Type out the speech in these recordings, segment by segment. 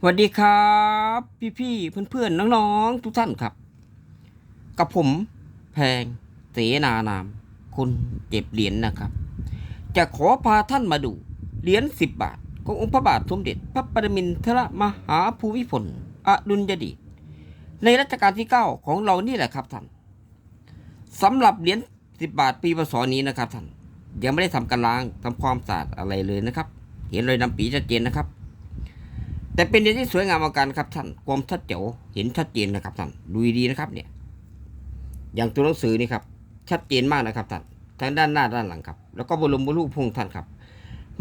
สวัสดีครับ พี่ๆเพื่อนๆนน้องๆ ทุกท่านครับ กับผมแพงเสนานาม คนเจ็บเหรียญนะครับ จะขอพาท่านมาดูเหรียญสิบบาท ขององค์พระบาทสมเด็จ พระปรมินทรมหาภูมิพลอดุลยเดชในรัชกาลที่เก้าของเรานี่แหละครับท่านสำหรับเหรียญสิบบาทปีพศนี้นะครับท่านยังไม่ได้ทำการล้างทำความสะอาดอะไรเลยนะครับ เห็นรอยดำปีชัดเจนนะครับ แต่เป็นเหรียญที่สวยงามอาการครับท่านความชัดเจ๋วเห็นชัดเจนนะครับท่านดูดีๆนะครับเนี่ย อย่างตัวหนังสือนี่ครับชัดเจนมากนะครับท่านทั้งด้านหน้าด้านหลังครับ แล้วก็บรมบรรลุพงท่านครับ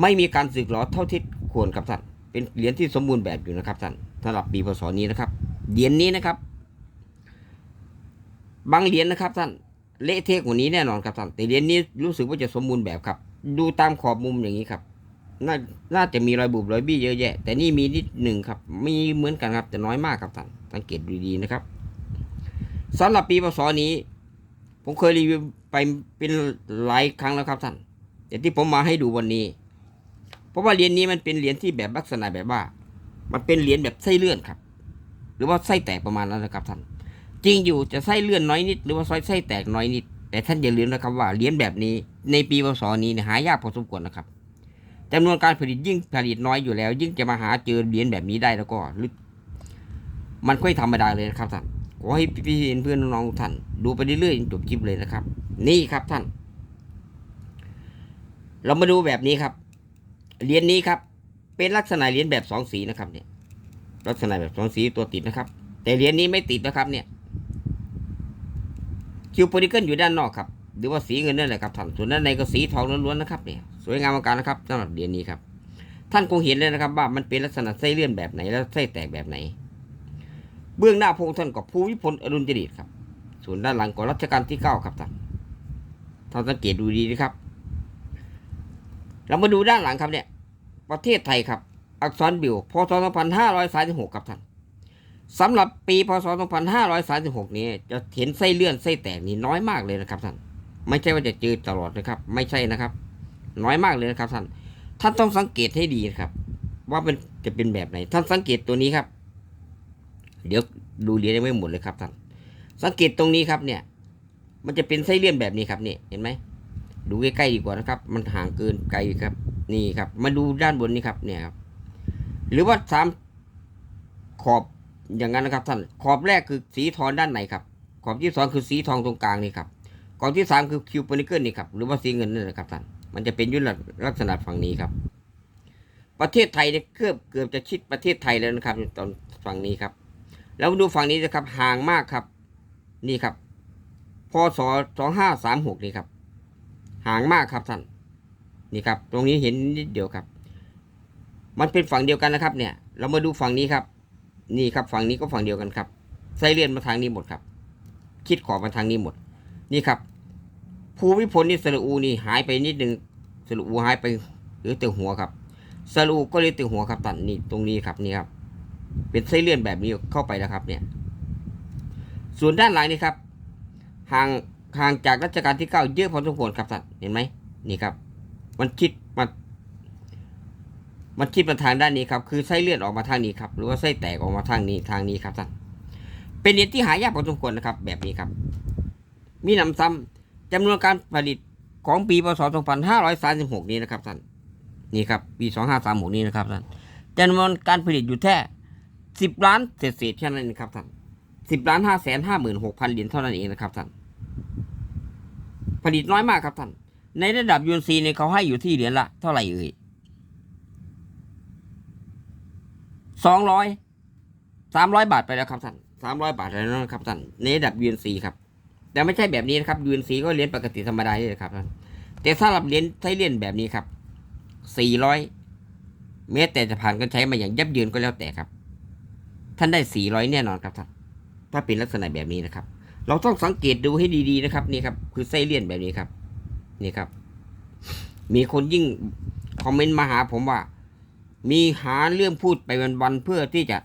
ไม่มีการสึกหรอเท่าที่ควรครับท่านเป็นเหรียญที่สมบูรณ์แบบอยู่นะครับท่านสำหรับปีพศนี้นะครับเหรียญนี้นะครับ บางเหรียญนะครับท่านเละเทะกว่านี้แน่นอนครับท่านแต่เหรียญนี้รู้สึกว่าจะสมบูรณ์แบบครับ ดูตามขอบมุมอย่างนี้ครับ น่าน่าจะมีรอยบุบรอยบี้เยอะแยะ แต่นี่มีนิดหนึ่งครับมีเหมือนกันครับ แต่น้อยมากครับท่านสังเกตดูดีๆนะครับสำหรับปีพศนี้ ผมเคยรีวิวไปเป็นหลายครั้งแล้วครับท่านแต่ที่ผมมาให้ดูวันนี้ เพราะว่าเหรียญนี้มันเป็นเหรียญที่แบบลักษณะแบบว่า มันเป็นเหรียญแบบไส้เลื่อนครับ หรือว่าไส้แตกประมาณนั้นนะครับท่านจริงอยู่จะไส้เลื่อนน้อยนิด หรือว่าไส้ไส้แตกน้อยนิด แต่ท่านอย่าลืมนะครับว่าเหรียญแบบนี้ในปีพศนี้เนี่ยหายากพอสมควรนะครับ จำนวนการผลิตยิ่งผลิตน้อยอยู่แล้ว ยิ่งจะมาหาเจอเหรียญแบบนี้ได้แล้วก็มันค่อยธรรมดาเลยนะครับท่านขอให้พี่ๆเพื่อนน้องๆท่าน ดูไปเรื่อยๆจนจบคลิปเลยนะครับ นี่ครับท่าน เรามาดูแบบนี้ครับเหรียญนี้ครับ เป็นลักษณะเหรียญแบบสองสีนะครับ เนี่ย ลักษณะแบบสองสีตัวติดนะครับ แต่เหรียญนี้ไม่ติดนะครับ เนี่ยคิวโพลิเกิลอยู่ด้านนอกครับ หรือว่าสีเงินนั่นแหละครับท่านส่วนด้านในก็สีทองล้วนๆนะครับเนี่ย สวยงามมากๆนะครับสำหรับเหรียญนี้ครับ ท่านคงเห็นเลยนะครับ ว่ามันเป็นลักษณะไส้เลื่อนแบบไหนแล้วไส้แตกแบบไหน เบื้องหน้าพงค์ท่านกับภูมิพลอดุลยเดชครับ ส่วนด้านหลังก็รัชกาลที่เก้าครับท่านท่านสังเกตดูดีนะครับ เรามาดูด้านหลังครับเนี่ย ประเทศไทยครับ อักษรบิวพศ2536ครับท่านสำหรับปีพศ 2536 นี้จะเห็นไส้เลื่อนไส้แตกนี่น้อยมากเลยนะครับท่าน ไม่ใช่ว่าจะเจอตลอดนะครับ ไม่ใช่นะครับ น้อยมากเลยนะครับท่าน ท่านต้องสังเกตให้ดีนะครับ ว่ามันจะเป็นแบบไหน ท่านสังเกตตัวนี้ครับ เดี๋ยวดูเหรียญยังไม่หมดเลยครับท่าน สังเกตตรงนี้ครับเนี่ย มันจะเป็นไส้เลื่อนแบบนี้ครับนี่เห็นไหมดูใกล้ๆดีกว่านะครับ มันห่างเกินไกลครับ นี่ครับ มาดูด้านบนนี้ครับเนี่ยครับ หรือว่าสามขอบอย่างนั้นนะครับท่าน ขอบแรกคือสีทองด้านในครับ ขอบที่สองคือสีทองตรงกลางนี่ครับ ขอบที่สามคือคิวปนิเกิลนี่ครับ หรือว่าสีเงินนั่นแหละครับท่าน มันจะเป็นยุทธลักษณะฝั่งนี้ครับ ประเทศไทยเนี่ยเกือบเกือบจะชิดประเทศไทยแล้วนะครับตอนฝั่งนี้ครับ แล้วดูฝั่งนี้นะครับห่างมากครับ นี่ครับพศสองห้าสามหกนี่ครับห่างมากครับท่านนี่ครับ ตรงนี้เห็นนิดเดียวครับ มันเป็นฝั่งเดียวกันนะครับ เนี่ย เรามาดูฝั่งนี้ครับ นี่ครับฝั่งนี้ก็ฝั่งเดียวกันครับไส้เลื่อนมาทางนี้หมดครับ คิดขอบมาทางนี้หมด นี่ครับ ภูมิพลนี่สระอูนี่หายไปนิดหนึ่งสระอูหายไปหรือแต่หัวครับสระอูก็เลยแต่หัวครับท่านนี่ตรงนี้ครับนี่ครับเป็นไส้เลื่อนแบบนี้เข้าไปแล้วครับเนี่ย ส่วนด้านหลังนี่ครับห่างห่างจากรัชกาลที่เก้าเยอะพอสมควรครับท่านเห็นไหมนี่ครับ มันคิดมันมันคิดมาทางด้านนี้ครับคือไส้เลือนออกมาทางนี้ครับหรือว่าไส้แตกออกมาทางนี้ทางนี้ครับท่านเป็นเหรียญที่หายากพอสมควรนะครับ แบบนี้ครับ มีหนำซ้ำ จำนวนการผลิตของปีพศ 2536 นี้นะครับท่านนี่ครับปี 2536 นี้นะครับท่านจำนวนการผลิตอยู่แค่10 ล้านเศษๆแค่นั้นเองครับท่าน10ล้าน5แสน5หมื่น6พันเหรียญเท่านั้นเองนะครับท่านผลิตน้อยมากครับท่านในระดับยูนซีเนี่ยเขาให้อยู่ที่เหรียญละเท่าไหร่เอ่ยสองร้อยสามร้อยบาทไปแล้วครับท่านสามร้อยบาทแล้วนะครับท่านในระดับยูนซีครับ แต่ไม่ใช่แบบนี้นะครับยูนซีก็เรียญปกติธรรมดานี่แหละครับท่านแต่สำหรับเรียญไทยเรียญแบบนี้ครับสี่ร้อยแม้แต่จะผ่านการใช้มาอย่างยับเยินก็แล้วแต่ครับ ท่านได้สี่ร้อยแน่นอนครับท่านถ้าเป็นลักษณะแบบนี้นะครับ เราต้องสังเกตดูให้ดีๆนะครับนี่ครับ คือไส้เลี่ยนแบบนี้ครับนี่ครับ มีคนยิ่งคอมเมนต์มาหาผมว่า มีหาเรื่องพูดไปวันๆเพื่อที่จะ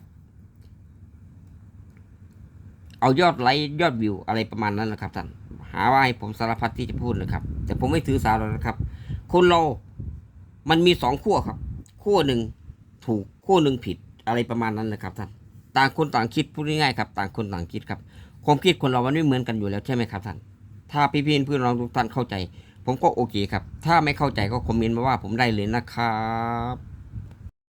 เอายอดไลค์ยอดวิวอะไรประมาณนั้นนะครับท่านหาว่าให้ผมสารพัดที่จะพูดนะครับ แต่ผมไม่ถือสาแล้วนะครับ คนเรา มันมีสองขั้วครับขั้วหนึ่งถูกขั้วหนึ่งผิดอะไรประมาณนั้นนะครับท่านต่างคนต่างคิดพูดง่ายๆครับ ต่างคนต่างคิดครับความคิดคนเรามันไม่เหมือนกันอยู่แล้วใช่ไหมครับท่านถ้าพี่พี่ๆเพื่อนน้องทุกท่านเข้าใจ ผมก็โอเคครับ ถ้าไม่เข้าใจก็คอมเมนต์มาว่าผมได้เลยนะครับ